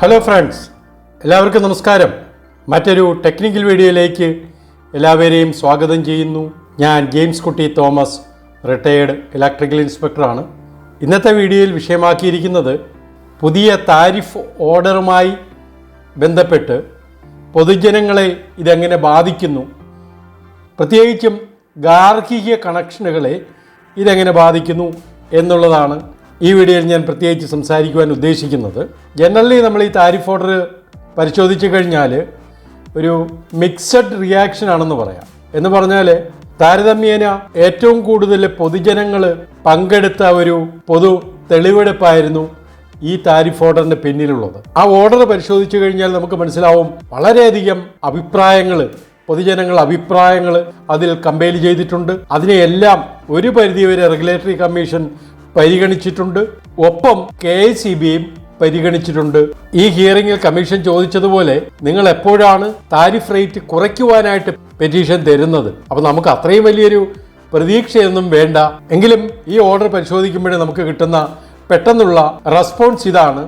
Hello friends എല്ലാവർക്കും നമസ്കാരം. മറ്റൊരു ടെക്നിക്കൽ വീഡിയോയിലേക്ക് എല്ലാവരെയും സ്വാഗതം ചെയ്യുന്നു. ഞാൻ ജെയിംസ് കുട്ടി തോമസ് റിട്ടയേർഡ് ഇലക്ട്രിക്കൽ ഇൻസ്പെക്ടറാണ് ഇന്നത്തെ വീഡിയോയിൽ വിഷയമാക്കിയിരിക്കുന്നത് പുതിയ താരിഫ് ഓർഡറുമായി ബന്ധപ്പെട്ട് പൊതുജനങ്ങളെ ഇതെങ്ങനെ ബാധിക്കുന്നു? പ്രത്യേകിച്ചും ഗാർഹിക കണക്ഷനുകളെ ഇതെങ്ങനെ ബാധിക്കുന്നു എന്നുള്ളതാണ് ഈ വീഡിയോയിൽ ഞാൻ പ്രത്യേകിച്ച് സംസാരിക്കുവാൻ ഉദ്ദേശിക്കുന്നത് ജനറലി നമ്മൾ ഈ താരിഫ് ഓർഡർ പരിശോധിച്ച് കഴിഞ്ഞാൽ ഒരു മിക്സഡ് റിയാക്ഷൻ ആണെന്ന് പറയാം. എന്ന് പറഞ്ഞാൽ താരതമ്യേന ഏറ്റവും കൂടുതൽ പൊതുജനങ്ങൾ പങ്കെടുത്ത ഒരു പൊതു തെളിവെടുപ്പായിരുന്നു ഈ താരിഫ് ഓർഡറിന്റെ പിന്നിലുള്ളത്. ആ ഓർഡർ പരിശോധിച്ചു കഴിഞ്ഞാൽ നമുക്ക് മനസ്സിലാവും വളരെയധികം അഭിപ്രായങ്ങൾ പൊതുജനങ്ങൾ അഭിപ്രായങ്ങൾ അതിൽ കമ്പയിൽ ചെയ്തിട്ടുണ്ട്. അതിനെയെല്ലാം ഒരു പരിധിവരെ റെഗുലേറ്ററി കമ്മീഷൻ പരിഗണിച്ചിട്ടുണ്ട്. ഒപ്പം കെ ഐ സി ബിയും പരിഗണിച്ചിട്ടുണ്ട്. ഈ ഹിയറിംഗിൽ കമ്മീഷൻ ചോദിച്ചതുപോലെ നിങ്ങൾ എപ്പോഴാണ് താരിഫ് റേറ്റ് കുറയ്ക്കുവാനായിട്ട് പെറ്റീഷൻ തരുന്നത്? അപ്പോൾ നമുക്ക് അത്രയും വലിയൊരു പ്രതീക്ഷയൊന്നും വേണ്ട. എങ്കിലും ഈ ഓർഡർ പരിശോധിക്കുമ്പോഴേ നമുക്ക് കിട്ടുന്ന പെട്ടെന്നുള്ള റെസ്പോൺസ് ഇതാണ്.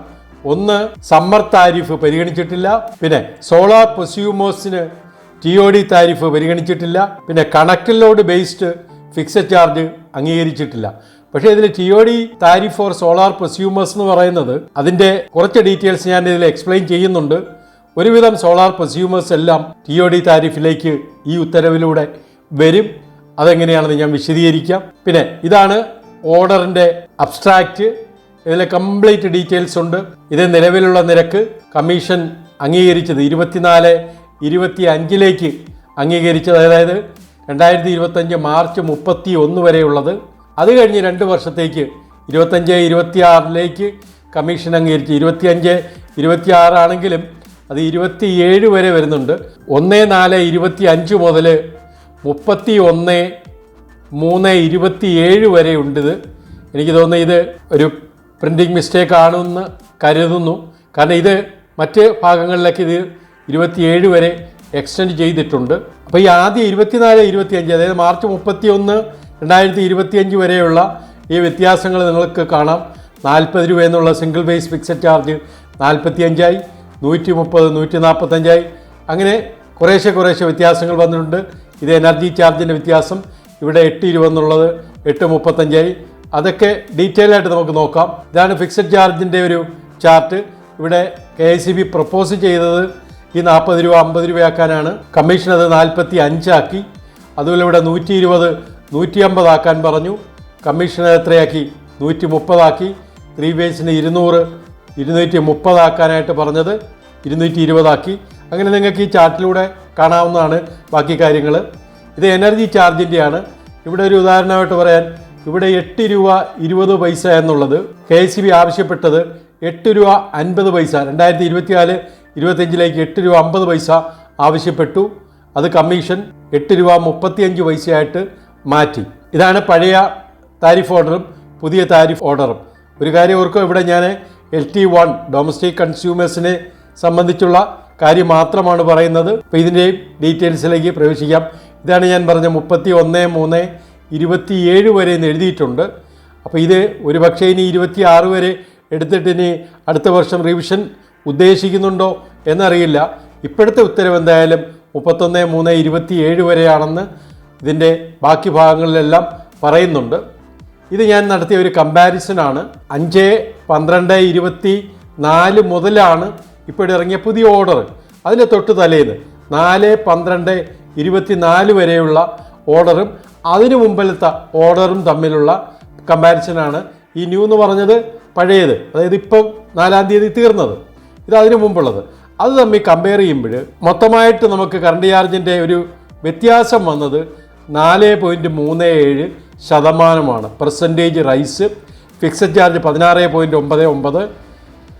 ഒന്ന് സമ്മർ താരിഫ് പരിഗണിച്ചിട്ടില്ല. പിന്നെ സോളാർ പൊസ്യൂമോസിന് ടി ഒ ഡി താരിഫ് പരിഗണിച്ചിട്ടില്ല. പിന്നെ കണക്ടിലോട് ബേസ്ഡ് ഫിക്സഡ് ചാർജ് അംഗീകരിച്ചിട്ടില്ല. പക്ഷേ ഇതിൽ T O D tariff for solar prosumers എന്ന് പറയുന്നത് അതിന്റെ കുറച്ച് ഡീറ്റെയിൽസ് ഞാൻ ഇതിൽ എക്സ്പ്ലെയിൻ ചെയ്യുന്നുണ്ട്. ഒരുവിധം സോളാർ പ്രസ്യൂമേഴ്സ് എല്ലാം ടി ഒ ഡി താരിഫിലേക്ക് ഈ ഉത്തരവിലൂടെ വരും. അതെങ്ങനെയാണെന്ന് ഞാൻ വിശദീകരിക്കാം. പിന്നെ ഇതാണ് ഓർഡറിന്റെ അബ്സ്ട്രാക്റ്റ് ഇതിലെ കംപ്ലീറ്റ് ഡീറ്റെയിൽസ് ഉണ്ട്. ഇത് നിലവിലുള്ള നിരക്ക് കമ്മീഷൻ അംഗീകരിച്ചത് ഇരുപത്തിനാല് ഇരുപത്തി അഞ്ചിലേക്ക് അംഗീകരിച്ചത്. അതായത് രണ്ടായിരത്തി ഇരുപത്തഞ്ച് മാർച്ച് മുപ്പത്തി ഒന്ന് വരെയുള്ളത്. അത് കഴിഞ്ഞ് രണ്ട് വർഷത്തേക്ക് ഇരുപത്തഞ്ച് ഇരുപത്തിയാറിലേക്ക് കമ്മീഷൻ അംഗീകരിച്ച് ഇരുപത്തിയഞ്ച് ഇരുപത്തിയാറാണെങ്കിലും അത് ഇരുപത്തിയേഴ് വരെ വരുന്നുണ്ട്. ഒന്ന് നാല് ഇരുപത്തി അഞ്ച് മുതൽ മുപ്പത്തി ഒന്ന് മൂന്ന് ഇരുപത്തിയേഴ് വരെ ഉണ്ട് ഇത്. എനിക്ക് തോന്നുന്നു ഇത് ഒരു പ്രിന്റിംഗ് മിസ്റ്റേക്ക് ആണെന്ന് കരുതുന്നു. കാരണം ഇത് മറ്റ് ഭാഗങ്ങളിലേക്ക് ഇത് ഇരുപത്തിയേഴ് വരെ എക്സ്റ്റെൻഡ് ചെയ്തിട്ടുണ്ട്. അപ്പോൾ ഈ ആദ്യം ഇരുപത്തിനാല് ഇരുപത്തിയഞ്ച് അതായത് മാർച്ച് മുപ്പത്തി ഒന്ന് രണ്ടായിരത്തി ഇരുപത്തിയഞ്ച് വരെയുള്ള ഈ വ്യത്യാസങ്ങൾ നിങ്ങൾക്ക് കാണാം. നാൽപ്പത് രൂപ എന്നുള്ള സിംഗിൾ ബേസ് ഫിക്സഡ് ചാർജ് നാൽപ്പത്തിയഞ്ചായി നൂറ്റി മുപ്പത് നൂറ്റി നാൽപ്പത്തഞ്ചായി അങ്ങനെ കുറേശ്ശെ കുറേശ്ശെ വ്യത്യാസങ്ങൾ വന്നിട്ടുണ്ട്. ഇത് എനർജി ചാർജിന്റെ വ്യത്യാസം. ഇവിടെ എട്ട് രൂപ എന്നുള്ളത് എട്ട് മുപ്പത്തഞ്ചായി. അതൊക്കെ ഡീറ്റെയിൽ ആയിട്ട് നമുക്ക് നോക്കാം. ഇതാണ് ഫിക്സഡ് ചാർജിന്റെ ഒരു ചാർട്ട് ഇവിടെ K S E B propose ചെയ്തത് ഈ നാൽപ്പത് രൂപ അമ്പത് രൂപയാക്കാനാണ്. കമ്മീഷൻ അത് നാൽപ്പത്തി അഞ്ചാക്കി അതുപോലെ ഇവിടെ നൂറ്റി ഇരുപത് നൂറ്റി അമ്പതാക്കാൻ പറഞ്ഞു. കമ്മീഷൻ എത്രയാക്കി? നൂറ്റി മുപ്പതാക്കി ത്രീ ബേസിന് ഇരുന്നൂറ് ഇരുന്നൂറ്റി മുപ്പതാക്കാനായിട്ട് പറഞ്ഞത് ഇരുന്നൂറ്റി ഇരുപതാക്കി അങ്ങനെ നിങ്ങൾക്ക് ഈ ചാർട്ടിലൂടെ കാണാവുന്നതാണ് ബാക്കി കാര്യങ്ങൾ. ഇത് എനർജി ചാർജിന്റെയാണ്. ഇവിടെ ഒരു ഉദാഹരണമായിട്ട് പറയാൻ ഇവിടെ എട്ട് രൂപ ഇരുപത് പൈസ എന്നുള്ളത് കെ എസ് ബി ആവശ്യപ്പെട്ടത് എട്ട് രൂപ അൻപത് പൈസ രണ്ടായിരത്തി ഇരുപത്തിനാല് ഇരുപത്തഞ്ചിലേക്ക് എട്ട് രൂപ അമ്പത് പൈസ ആവശ്യപ്പെട്ടു. അത് കമ്മീഷൻ എട്ട് രൂപ മുപ്പത്തിയഞ്ച് പൈസയായിട്ട് മാറ്റി. ഇതാണ് പഴയ താരിഫ് ഓർഡറും പുതിയ താരിഫ് ഓർഡറും. ഒരു കാര്യം ഓർക്കും ഇവിടെ ഞാൻ എൽ ടി വൺ ഡൊമസ്റ്റിക് കൺസ്യൂമേഴ്സിനെ സംബന്ധിച്ചുള്ള കാര്യം മാത്രമാണ് പറയുന്നത്. അപ്പോൾ ഇതിന്റെ ഡീറ്റെയിൽസിലേക്ക് പ്രവേശിക്കാം. ഇതാണ് ഞാൻ പറഞ്ഞ മുപ്പത്തി ഒന്ന് മൂന്ന് ഇരുപത്തിയേഴ് വരെ എന്ന് എഴുതിയിട്ടുണ്ട്. അപ്പോൾ ഇത് ഒരു പക്ഷേ ഇനി ഇരുപത്തി ആറ് വരെ എടുത്തിട്ട് ഇനി അടുത്ത വർഷം റിവിഷൻ ഉദ്ദേശിക്കുന്നുണ്ടോ എന്നറിയില്ല. ഇപ്പോഴത്തെ ഉത്തരവ് എന്തായാലും മുപ്പത്തൊന്ന് മൂന്ന് ഇരുപത്തിയേഴ് വരെയാണെന്ന് ഇതിന്റെ ബാക്കി ഭാഗങ്ങളിലെല്ലാം പറയുന്നുണ്ട്. ഇത് ഞാൻ നടത്തിയ ഒരു കമ്പാരിസനാണ്. അഞ്ച് പന്ത്രണ്ട് ഇരുപത്തി നാല് മുതലാണ് ഇപ്പോൾ ഇറങ്ങിയ പുതിയ ഓർഡർ അതിന്റെ തൊട്ട് തലേന്ന് നാല് പന്ത്രണ്ട് ഇരുപത്തി നാല് വരെയുള്ള ഓർഡറും അതിനു മുമ്പിലത്തെ ഓർഡറും തമ്മിലുള്ള കമ്പാരിസനാണ്. ഈ ന്യൂ എന്ന് പറഞ്ഞത് പഴയത് അതായത് ഇപ്പം നാലാം തീയതി തീർന്നത്. ഇത് അതിനു മുമ്പുള്ളത്. അത് തമ്മിൽ കമ്പയർ ചെയ്യുമ്പോൾ മൊത്തമായിട്ട് നമുക്ക് കറണ്ട് ചാർജിന്റെ ഒരു വ്യത്യാസം വന്നത് നാല് പോയിന്റ് മൂന്ന് ഏഴ് ശതമാനമാണ്. പെർസെന്റേജ് റൈസ് ഫിക്സഡ് ചാർജ് പതിനാറ് പോയിന്റ് ഒമ്പത് ഒമ്പത്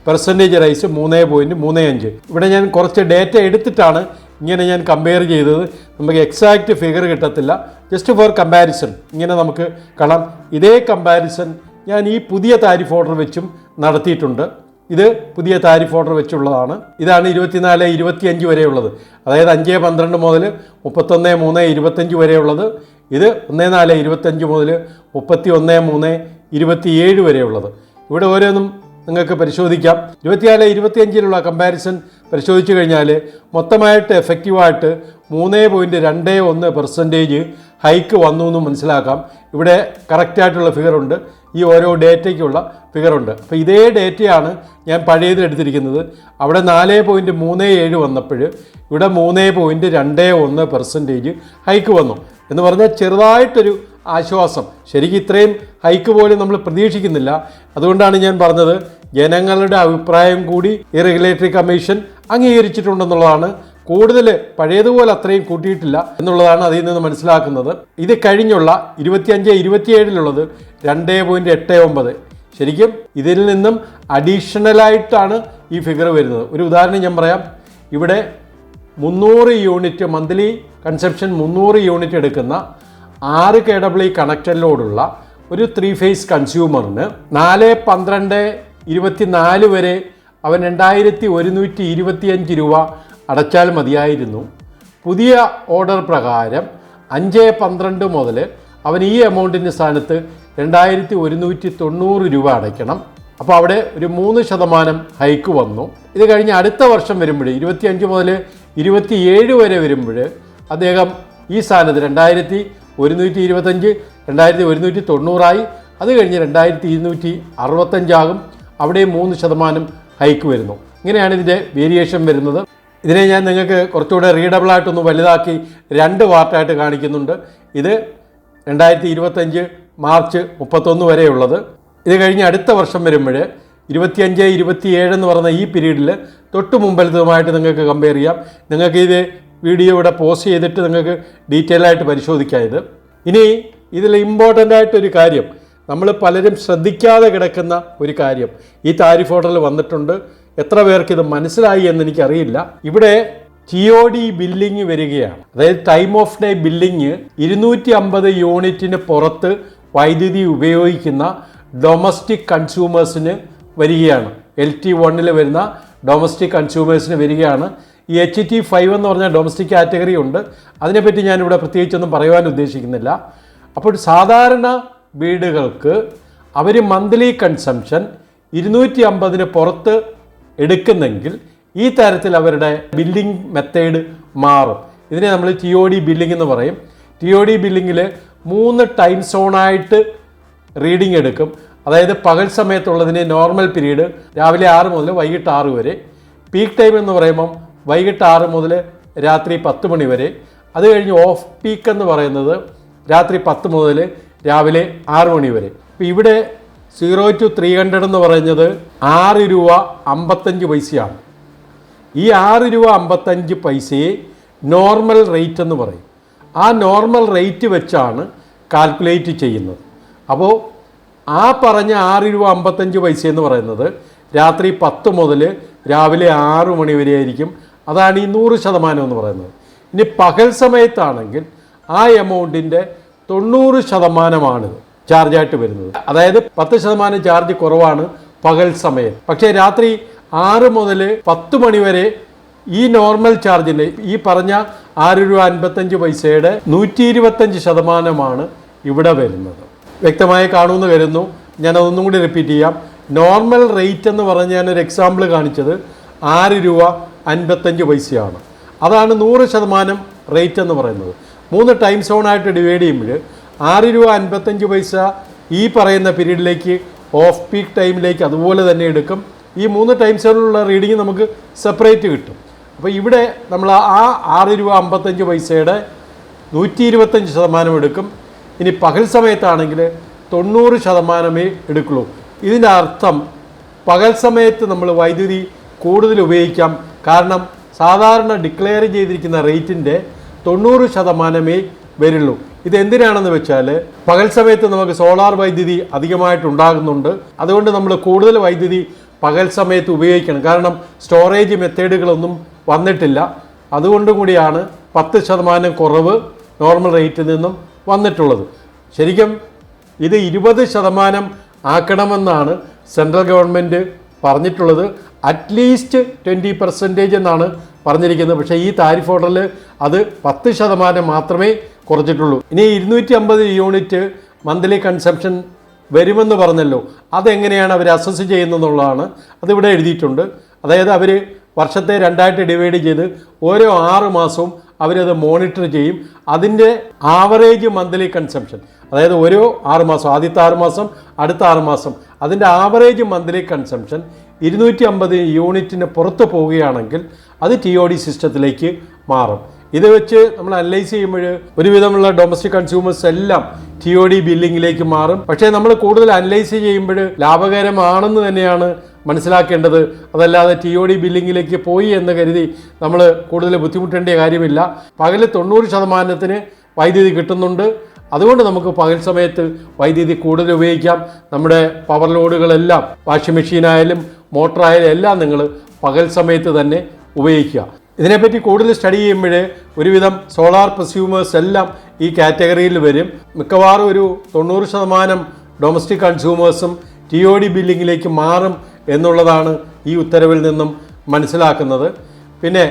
പെർസെന്റേജ് റൈസ് മൂന്ന് പോയിന്റ് മൂന്ന് അഞ്ച്. ഇവിടെ ഞാൻ കുറച്ച് ഡേറ്റ എടുത്തിട്ടാണ് ഇങ്ങനെ ഞാൻ കമ്പയർ ചെയ്തത്. നമുക്ക് എക്സാക്റ്റ് ഫിഗർ കിട്ടത്തില്ല. ജസ്റ്റ് ഫോർ കമ്പാരിസൺ ഇങ്ങനെ നമുക്ക് കാണാം. ഇതേ കമ്പാരിസൺ ഞാൻ ഈ പുതിയ താരിഫ് ഓർഡർ വെച്ചും നടത്തിയിട്ടുണ്ട്. ഇത് പുതിയ താരിഫ് ഓർഡർ വെച്ചുള്ളതാണ്. ഇതാണ് ഇരുപത്തിനാല് ഇരുപത്തിയഞ്ച് വരെയുള്ളത്. അതായത് അഞ്ച് പന്ത്രണ്ട് മുതൽ മുപ്പത്തൊന്ന് മൂന്ന് ഇരുപത്തഞ്ച് വരെയുള്ളത്. ഇത് ഒന്ന് നാല് ഇരുപത്തഞ്ച് മുതൽ മുപ്പത്തി ഒന്ന് മൂന്ന് ഇരുപത്തിയേഴ് വരെയുള്ളത്. ഇവിടെ ഓരോന്നും നിങ്ങൾക്ക് പരിശോധിക്കാം. ഇരുപത്തിനാല് ഇരുപത്തിയഞ്ചിലുള്ള കമ്പാരിസൺ പരിശോധിച്ചു കഴിഞ്ഞാൽ മൊത്തമായിട്ട് എഫക്റ്റീവായിട്ട് മൂന്ന് പോയിന്റ് രണ്ട് ഒന്ന് പെർസെന്റേജ് ഹൈക്ക് വന്നു എന്ന് മനസ്സിലാക്കാം. ഇവിടെ കറക്റ്റായിട്ടുള്ള ഫിഗറുണ്ട് ഈ ഓരോ ഡേറ്റയ്ക്കുള്ള ഫിഗറുണ്ട് അപ്പോൾ ഇതേ ഡേറ്റയാണ് ഞാൻ പഴയത് എടുത്തിരിക്കുന്നത്. അവിടെ നാല് പോയിന്റ് മൂന്ന് ഏഴ് വന്നപ്പോൾ ഇവിടെ മൂന്ന് പോയിന്റ് രണ്ട് ഒന്ന് പെർസെന്റേജ് ഹൈക്ക് വന്നു. എന്ന് പറഞ്ഞാൽ ചെറുതായിട്ടൊരു ആശ്വാസം. ശരിക്കും ഇത്രയും ഹൈക്ക് പോലും നമ്മൾ പ്രതീക്ഷിക്കുന്നില്ല. അതുകൊണ്ടാണ് ഞാൻ പറഞ്ഞത് ജനങ്ങളുടെ അഭിപ്രായം കൂടി ഈ റെഗുലേറ്ററി കമ്മീഷൻ അംഗീകരിച്ചിട്ടുണ്ടെന്നുള്ളതാണ് കൂടുതൽ പഴയതുപോലെ അത്രയും കൂട്ടിയിട്ടില്ല എന്നുള്ളതാണ് അതിൽ നിന്ന് മനസ്സിലാക്കുന്നത്. ഇത് കഴിഞ്ഞുള്ള ഇരുപത്തിയഞ്ച് ഇരുപത്തിയേഴിലുള്ളത് രണ്ട് പോയിന്റ് എട്ട് ഒമ്പത്. ശരിക്കും ഇതിൽ നിന്നും അഡീഷണലായിട്ടാണ് ഈ ഫിഗർ വരുന്നത്. ഒരു ഉദാഹരണം ഞാൻ പറയാം. ഇവിടെ മുന്നൂറ് യൂണിറ്റ് മന്ത്ലി കൺസെപ്ഷൻ മുന്നൂറ് യൂണിറ്റ് എടുക്കുന്ന ആറ് കെ ഡബ്ല്യു കണക്റ്റഡ് ലോഡുള്ള ഒരു ത്രീ ഫേസ് കൺസ്യൂമറിന് നാല് പന്ത്രണ്ട് ഇരുപത്തിനാല് വരെ അവൻ രണ്ടായിരത്തി ഒരുന്നൂറ്റി ഇരുപത്തിയഞ്ച് രൂപ അടച്ചാൽ മതിയായിരുന്നു. പുതിയ ഓർഡർ പ്രകാരം അഞ്ച് പന്ത്രണ്ട് മുതൽ അവൻ ഈ എമൗണ്ടിന്റെ സ്ഥാനത്ത് രണ്ടായിരത്തി ഒരുന്നൂറ്റി തൊണ്ണൂറ് രൂപ അടയ്ക്കണം. അപ്പോൾ അവിടെ ഒരു മൂന്ന് ശതമാനം ഹൈക്ക് വന്നു. ഇത് കഴിഞ്ഞ് അടുത്ത വർഷം വരുമ്പോൾ ഇരുപത്തിയഞ്ച് മുതൽ ഇരുപത്തിയേഴ് വരെ വരുമ്പോൾ അദ്ദേഹം ഈ സ്ഥാനത്ത് രണ്ടായിരത്തി ഒരുന്നൂറ്റി ഇരുപത്തഞ്ച് രണ്ടായിരത്തി ഒരുന്നൂറ്റി തൊണ്ണൂറായി അത് കഴിഞ്ഞ് രണ്ടായിരത്തി ഇരുന്നൂറ്റി അറുപത്തഞ്ചാകും അവിടെ മൂന്ന് ശതമാനം ഹൈക്ക് വരുന്നു. ഇങ്ങനെയാണ് ഇതിന്റെ വേരിയേഷൻ വരുന്നത്. ഇതിനെ ഞാൻ നിങ്ങൾക്ക് കുറച്ചുകൂടെ റീഡബിളായിട്ടൊന്ന് വലുതാക്കി രണ്ട് പാർട്ടായിട്ട് കാണിക്കുന്നുണ്ട്. ഇത് രണ്ടായിരത്തി ഇരുപത്തഞ്ച് മാർച്ച് മുപ്പത്തൊന്ന് വരെയുള്ളത്. ഇത് കഴിഞ്ഞ് അടുത്ത വർഷം വരുമ്പോൾ ഇരുപത്തിയഞ്ച് ഇരുപത്തിയേഴ് എന്ന് പറഞ്ഞ ഈ പീരീഡിൽ തൊട്ട് മുമ്പലത്തതുമായിട്ട് നിങ്ങൾക്ക് കമ്പയർ ചെയ്യാം. നിങ്ങൾക്ക് ഇത് വീഡിയോ ഇവിടെ പോസ്റ്റ് ചെയ്തിട്ട് നിങ്ങൾക്ക് ഡീറ്റെയിൽ ആയിട്ട് പരിശോധിക്കാം ഇത്. ഇനി ഇതിൽ ഇമ്പോർട്ടന്റ് ആയിട്ടൊരു കാര്യം. നമ്മൾ പലരും ശ്രദ്ധിക്കാതെ കിടക്കുന്ന ഒരു കാര്യം. ഈ താരിഫ് ഓർഡറിൽ വന്നിട്ടുണ്ട്. എത്ര പേർക്ക് ഇത് മനസ്സിലായി എന്ന് എനിക്കറിയില്ല ഇവിടെ ടി ഒ ഡി ബില്ലിങ് വരികയാണ്. അതായത് ടൈം ഓഫ് ഡേ ബില്ലിങ് ഇരുന്നൂറ്റി അമ്പത് യൂണിറ്റിന് പുറത്ത് വൈദ്യുതി ഉപയോഗിക്കുന്ന ഡൊമസ്റ്റിക് കൺസ്യൂമേഴ്സിന് വരികയാണ്. എൽ ടി വണ്ണിൽ വരുന്ന ഡൊമസ്റ്റിക് കൺസ്യൂമേഴ്സിന് വരികയാണ്. ഈ എച്ച് ടി ഫൈവ് എന്ന് പറഞ്ഞ ഡൊമസ്റ്റിക് കാറ്റഗറി ഉണ്ട്. അതിനെപ്പറ്റി ഞാനിവിടെ പ്രത്യേകിച്ചൊന്നും പറയുവാൻ ഉദ്ദേശിക്കുന്നില്ല. അപ്പോൾ സാധാരണ വീടുകൾക്ക് അവർ മന്ത്ലി കൺസംഷൻ ഇരുന്നൂറ്റി അമ്പതിന് പുറത്ത് എടുക്കുന്നെങ്കിൽ ഈ തരത്തിൽ അവരുടെ ബില്ലിംഗ് മെത്തേഡ് മാറും. ഇതിനെ നമ്മൾ ടി ഒ ഡി ബില്ലിംഗ് എന്ന് പറയും. ടി ഒ ഡി ബില്ലിങ്ങിൽ മൂന്ന് ടൈം സോണായിട്ട് റീഡിംഗ് എടുക്കും. അതായത് പകൽ സമയത്തുള്ളതിന് നോർമൽ പീരീഡ് രാവിലെ ആറ് മുതൽ വൈകിട്ട് ആറ് വരെ. പീക്ക് ടൈം എന്ന് പറയുമ്പം വൈകിട്ട് ആറ് മുതൽ രാത്രി പത്ത് മണി വരെ. അത് കഴിഞ്ഞ് ഓഫ് പീക്ക് എന്ന് പറയുന്നത് രാത്രി പത്ത് മുതൽ രാവിലെ ആറ് മണി വരെ. അപ്പോൾ ഇവിടെ സീറോ ടു ത്രീ ഹൺഡ്രഡ് എന്ന് പറയുന്നത് ആറ് രൂപ അമ്പത്തഞ്ച് പൈസയാണ്. ഈ ആറ് രൂപ അമ്പത്തഞ്ച് പൈസയെ നോർമൽ റേറ്റ് എന്ന് പറയും. ആ നോർമൽ റേറ്റ് വെച്ചാണ് കാൽക്കുലേറ്റ് ചെയ്യുന്നത്. അപ്പോൾ ആ പറഞ്ഞ ആറ് രൂപ അമ്പത്തഞ്ച് പൈസ എന്ന് പറയുന്നത് രാത്രി പത്ത് മുതൽ രാവിലെ ആറ് മണി വരെ ആയിരിക്കും. അതാണ് ഈ നൂറ് ശതമാനം എന്ന് പറയുന്നത്. ഇനി പകൽ സമയത്താണെങ്കിൽ ആ എമൗണ്ടിന്റെ തൊണ്ണൂറ് ശതമാനമാണിത്. ചാർജായിട്ട് വരുന്നത്. അതായത് പത്ത് ശതമാനം ചാർജ് കുറവാണ് പകൽ സമയം. പക്ഷേ രാത്രി ആറ് മുതൽ പത്ത് മണിവരെ ഈ നോർമൽ ചാർജിന്റെ ഈ പറഞ്ഞ ആറ് രൂപ അൻപത്തഞ്ച് പൈസയുടെ നൂറ്റി ഇരുപത്തഞ്ച് ശതമാനമാണ് ഇവിടെ വരുന്നത്. വ്യക്തമായി കാണുമെന്ന് കരുതുന്നു. ഞാൻ അതൊന്നും കൂടി റിപ്പീറ്റ് ചെയ്യാം. നോർമൽ റേറ്റ് എന്ന് പറഞ്ഞ് ഞാനൊരു എക്സാമ്പിൾ കാണിച്ചത് ആറ് രൂപ അൻപത്തഞ്ച് പൈസയാണ്. അതാണ് നൂറ് ശതമാനം റേറ്റ് എന്ന് പറയുന്നത്. മൂന്ന് ടൈം സോണായിട്ട് ഡിവൈഡ് ചെയ്യുമ്പോൾ ആറ് രൂപ അൻപത്തഞ്ച് പൈസ ഈ പറയുന്ന പീരീഡിലേക്ക് ഓഫ് പീക്ക് ടൈമിലേക്ക് അതുപോലെ തന്നെ എടുക്കും. ഈ മൂന്ന് ടൈം സോണിലുള്ള റീഡിങ് നമുക്ക് സെപ്പറേറ്റ് കിട്ടും. അപ്പോൾ ഇവിടെ നമ്മൾ ആ ആറ് രൂപ അമ്പത്തഞ്ച് പൈസയുടെ നൂറ്റി ഇരുപത്തഞ്ച് ശതമാനം എടുക്കും. ഇനി പകൽ സമയത്താണെങ്കിൽ തൊണ്ണൂറ് ശതമാനമേ എടുക്കുള്ളൂ. ഇതിന്റെ അർത്ഥം പകൽ സമയത്ത് നമ്മൾ വൈദ്യുതി കൂടുതൽ ഉപയോഗിക്കാം. കാരണം സാധാരണ ഡിക്ലെയർ ചെയ്തിരിക്കുന്ന റേറ്റിന്റെ തൊണ്ണൂറ് ശതമാനമേ വരുള്ളൂ. ഇത് എന്തിനാണെന്ന് വെച്ചാൽ പകൽ സമയത്ത് നമുക്ക് സോളാർ വൈദ്യുതി അധികമായിട്ടുണ്ടാകുന്നുണ്ട്. അതുകൊണ്ട് നമ്മൾ കൂടുതൽ വൈദ്യുതി പകൽ സമയത്ത് ഉപയോഗിക്കണം. കാരണം സ്റ്റോറേജ് മെത്തേഡുകളൊന്നും വന്നിട്ടില്ല. അതുകൊണ്ടും കൂടിയാണ് പത്ത് ശതമാനം കുറവ് നോർമൽ റേറ്റിൽ നിന്നും വന്നിട്ടുള്ളത്. ശരിക്കും ഇത് ഇരുപത് ശതമാനം ആക്കണമെന്നാണ് സെൻട്രൽ ഗവൺമെന്റ് പറഞ്ഞിട്ടുള്ളത്. അറ്റ്ലീസ്റ്റ് ട്വന്റി പെർസെന്റേജ് എന്നാണ് പറഞ്ഞിരിക്കുന്നത്. പക്ഷേ ഈ താരിഫ് ഓർഡറിൽ അത് പത്ത് ശതമാനം മാത്രമേ കുറച്ചിട്ടുള്ളൂ. ഇനി ഇരുന്നൂറ്റി അമ്പത് യൂണിറ്റ് മന്ത്ലി കൺസംഷൻ വരുമെന്ന് പറഞ്ഞല്ലോ. അതെങ്ങനെയാണ് അവർ അസസ് ചെയ്യുന്നതെന്നുള്ളതാണ് അതിവിടെ എഴുതിയിട്ടുണ്ട്. അതായത് അവർ വർഷത്തെ രണ്ടായിട്ട് ഡിവൈഡ് ചെയ്ത് ഓരോ ആറ് മാസവും അവരത് മോണിറ്റർ ചെയ്യും. അതിന്റെ ആവറേജ് മന്ത്ലി കൺസംഷൻ അതായത് ഓരോ ആറ് മാസം ആദ്യത്തെ ആറ് മാസം അടുത്ത ആറ് മാസം. അതിന്റെ ആവറേജ് മന്ത്ലി കൺസംഷൻ ഇരുന്നൂറ്റി അമ്പത് യൂണിറ്റിന് പുറത്ത് പോവുകയാണെങ്കിൽ അത് ടി ഒ ഡി സിസ്റ്റത്തിലേക്ക് മാറും. ഇത് വെച്ച് നമ്മൾ അനലൈസ് ചെയ്യുമ്പോൾ ഒരുവിധമുള്ള ഡൊമസ്റ്റിക് കൺസ്യൂമേഴ്സ് എല്ലാം ടി ഒ ഡി ബില്ലിങ്ങിലേക്ക് മാറും. പക്ഷേ നമ്മൾ കൂടുതൽ അനലൈസ് ചെയ്യുമ്പോൾ ലാഭകരമാണെന്ന് തന്നെയാണ് മനസ്സിലാക്കേണ്ടത്. അതല്ലാതെ ടി ഒ ഡി ബില്ലിങ്ങിലേക്ക് പോയി എന്ന് കരുതി നമ്മൾ കൂടുതൽ ബുദ്ധിമുട്ടേണ്ട കാര്യമില്ല. പകൽ തൊണ്ണൂറ് ശതമാനത്തിന് വൈദ്യുതി കിട്ടുന്നുണ്ട്. അതുകൊണ്ട് നമുക്ക് പകൽ സമയത്ത് വൈദ്യുതി കൂടുതൽ ഉപയോഗിക്കാം. നമ്മുടെ പവർ ലോഡുകളെല്ലാം വാഷിംഗ് മെഷീനായാലും മോട്ടറായാലും എല്ലാം നിങ്ങൾ പകൽ സമയത്ത് തന്നെ ഉപയോഗിക്കുക. ഇതിനെപ്പറ്റി കൂടുതൽ സ്റ്റഡി ചെയ്യുമ്പോൾ ഒരുവിധം സോളാർ പ്രസ്യൂമേഴ്സ് എല്ലാം ഈ കാറ്റഗറിയിൽ വരും. മിക്കവാറും ഒരു തൊണ്ണൂറ് ശതമാനം ഡൊമസ്റ്റിക് കൺസ്യൂമേഴ്സും ടി ഒ ഡി ബില്ലിങ്ങിലേക്ക് മാറും എന്നുള്ളതാണ് ഈ ഉത്തരവിൽ നിന്നും മനസ്സിലാക്കുന്നത്. പിന്നെ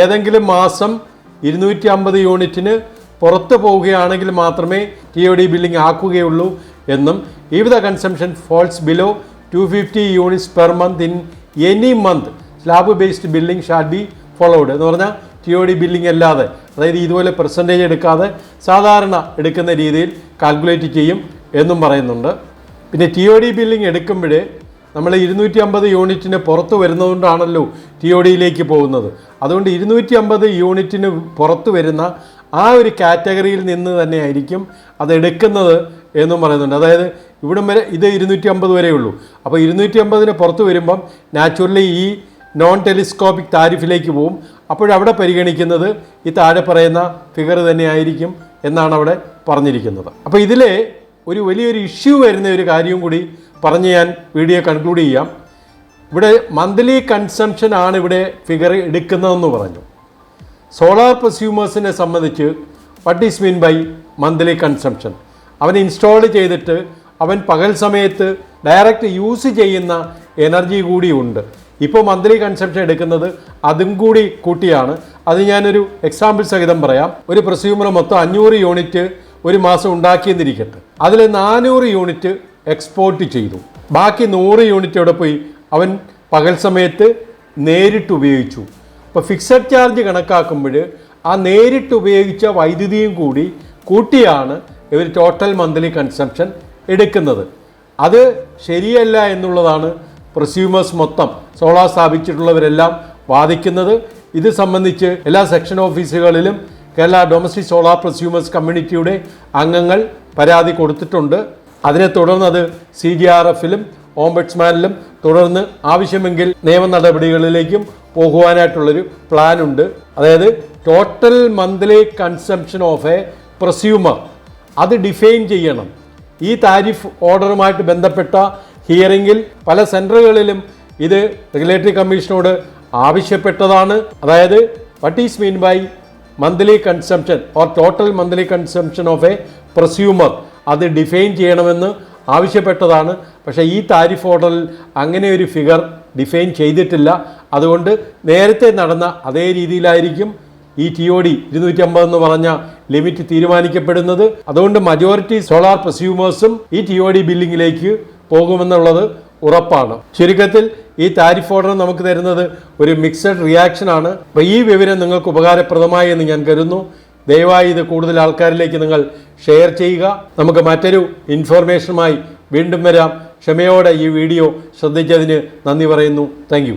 ഏതെങ്കിലും മാസം ഇരുന്നൂറ്റി അമ്പത് യൂണിറ്റിന് പുറത്ത് പോവുകയാണെങ്കിൽ മാത്രമേ ടി ഒ ഡി ബില്ലിംഗ് ആക്കുകയുള്ളൂ എന്നും if the consumption falls below two fifty units per month in any month slab based billing shall be followed എന്ന് പറഞ്ഞാൽ ടി ഒ ഡി ബില്ലിംഗ് അല്ലാതെ. അതായത് ഇതുപോലെ പെർസെന്റേജ് എടുക്കാതെ സാധാരണ എടുക്കുന്ന രീതിയിൽ കാൽക്കുലേറ്റ് ചെയ്യും എന്നും പറയുന്നുണ്ട്. പിന്നെ ടി ഒ ഡി ബില്ലിംഗ് എടുക്കുമ്പോൾ നമ്മൾ ഇരുന്നൂറ്റി അമ്പത് യൂണിറ്റിന് പുറത്ത് വരുന്നതുകൊണ്ടാണല്ലോ ടി ഒ ഡിയിലേക്ക് പോകുന്നത്. അതുകൊണ്ട് ഇരുന്നൂറ്റി അമ്പത് യൂണിറ്റിന് പുറത്ത് വരുന്ന ആ ഒരു കാറ്റഗറിയിൽ നിന്ന് തന്നെ ആയിരിക്കും അത് എന്നും പറയുന്നുണ്ട്. അതായത് ഇവിടം വരെ ഇത് ഇരുന്നൂറ്റി അമ്പത് വരെയുള്ളൂ അപ്പോൾ ഇരുന്നൂറ്റി അമ്പതിന് പുറത്ത് വരുമ്പം നാച്ചുറലി ഈ നോൺ ടെലിസ്കോപ്പിക് താരിഫിലേക്ക് പോവും. അപ്പോഴവിടെ പരിഗണിക്കുന്നത് ഈ താഴെ പറയുന്ന ഫിഗർ തന്നെയായിരിക്കും എന്നാണ് അവിടെ പറഞ്ഞിരിക്കുന്നത്. അപ്പോൾ ഇതിലെ ഒരു വലിയൊരു ഇഷ്യൂ വരുന്ന ഒരു കാര്യവും കൂടി പറഞ്ഞ് ഞാൻ വീഡിയോ കൺക്ലൂഡ് ചെയ്യാം. ഇവിടെ മന്ത്ലി കൺസംഷൻ ആണ് ഇവിടെ ഫിഗർ എടുക്കുന്നതെന്ന് പറഞ്ഞു. സോളാർ പ്രസ്യൂമേഴ്സിനെ സംബന്ധിച്ച് what is meant by monthly consumption അവൻ ഇൻസ്റ്റാൾ ചെയ്തിട്ട് അവൻ പകൽ സമയത്ത് ഡയറക്റ്റ് യൂസ് ചെയ്യുന്ന എനർജി കൂടിയുണ്ട് ഇപ്പോൾ മന്ത്ലി കൺസംഷൻ എടുക്കുന്നത് അതും കൂടി കൂട്ടിയാണ്. അത് ഞാനൊരു എക്സാമ്പിൾ സഹിതം പറയാം. ഒരു പ്രസ്യൂമർ മൊത്തം അഞ്ഞൂറ് യൂണിറ്റ് ഒരു മാസം ഉണ്ടാക്കിയെന്നിരിക്കട്ടെ. അതിൽ നാനൂറ് യൂണിറ്റ് എക്സ്പോർട്ട് ചെയ്തു. ബാക്കി നൂറ് യൂണിറ്റ് അവിടെ പോയി അവൻ പകൽ സമയത്ത് നേരിട്ട് ഉപയോഗിച്ചു. അപ്പോൾ ഫിക്സഡ് ചാർജ് കണക്കാക്കുമ്പോൾ ആ നേരിട്ട് ഉപയോഗിച്ച വൈദ്യുതിയും കൂടി കൂട്ടിയാണ് ഇവർ ടോട്ടൽ മന്ത്ലി കൺസംഷൻ എടുക്കുന്നത്. അത് ശരിയല്ല എന്നുള്ളതാണ് പ്രസ്യൂമേഴ്സ് മൊത്തം സോളാർ സ്ഥാപിച്ചിട്ടുള്ളവരെല്ലാം വാദിക്കുന്നത്. ഇത് സംബന്ധിച്ച് എല്ലാ സെക്ഷൻ ഓഫീസുകളിലും കേരള ഡൊമസ്റ്റിക് സോളാർ പ്രസ്യൂമേഴ്സ് കമ്മ്യൂണിറ്റിയുടെ അംഗങ്ങൾ പരാതി കൊടുത്തിട്ടുണ്ട്. അതിനെ തുടർന്ന് അത് സി ജി ആർ എഫിലും ഓംബഡ്സ്മാനിലും തുടർന്ന് ആവശ്യമെങ്കിൽ നിയമ നടപടികളിലേക്കും പോകുവാനായിട്ടുള്ളൊരു പ്ലാൻ ഉണ്ട് അതായത് total monthly consumption of a prosumer അത് ഡിഫൈൻ ചെയ്യണം. ഈ താരിഫ് ഓർഡറുമായിട്ട് ബന്ധപ്പെട്ട ഹിയറിംഗിൽ പല സെന്ററുകളിലും ഇത് റെഗുലേറ്ററി കമ്മീഷനോട് ആവശ്യപ്പെട്ടതാണ്. അതായത് what is meant by monthly consumption or total monthly consumption of a prosumer അത് ഡിഫൈൻ ചെയ്യണമെന്ന് ആവശ്യപ്പെട്ടതാണ്. പക്ഷേ ഈ താരിഫ് ഓർഡറിൽ അങ്ങനെ ഒരു ഫിഗർ ഡിഫൈൻ ചെയ്തിട്ടില്ല. അതുകൊണ്ട് നേരത്തെ നടന്ന അതേ രീതിയിലായിരിക്കും ഈ ടി ഒ ഡി ഇരുന്നൂറ്റി അമ്പത് എന്ന് പറഞ്ഞ ലിമിറ്റ് തീരുമാനിക്കപ്പെടുന്നത്. അതുകൊണ്ട് മജോറിറ്റി സോളാർ പ്രസ്യൂമേഴ്സും ഈ ടി ഒ ഡി ബില്ലിങ്ങിലേക്ക് പോകുമെന്നുള്ളത് ഉറപ്പാണ്. ചുരുക്കത്തിൽ ഈ താരിഫ് ഓർഡർ നമുക്ക് തരുന്നത് ഒരു മിക്സഡ് റിയാക്ഷൻ ആണ്. അപ്പോൾ ഈ വിവരം നിങ്ങൾക്ക് ഉപകാരപ്രദമായി എന്ന് ഞാൻ കരുതുന്നു. ദയവായി ഇത് കൂടുതൽ ആൾക്കാരിലേക്ക് നിങ്ങൾ ഷെയർ ചെയ്യുക. നമുക്ക് മറ്റൊരു ഇൻഫോർമേഷനുമായി വീണ്ടും വരാം. ക്ഷമയോടെ ഈ വീഡിയോ ശ്രദ്ധിച്ചതിന് നന്ദി പറയുന്നു. താങ്ക്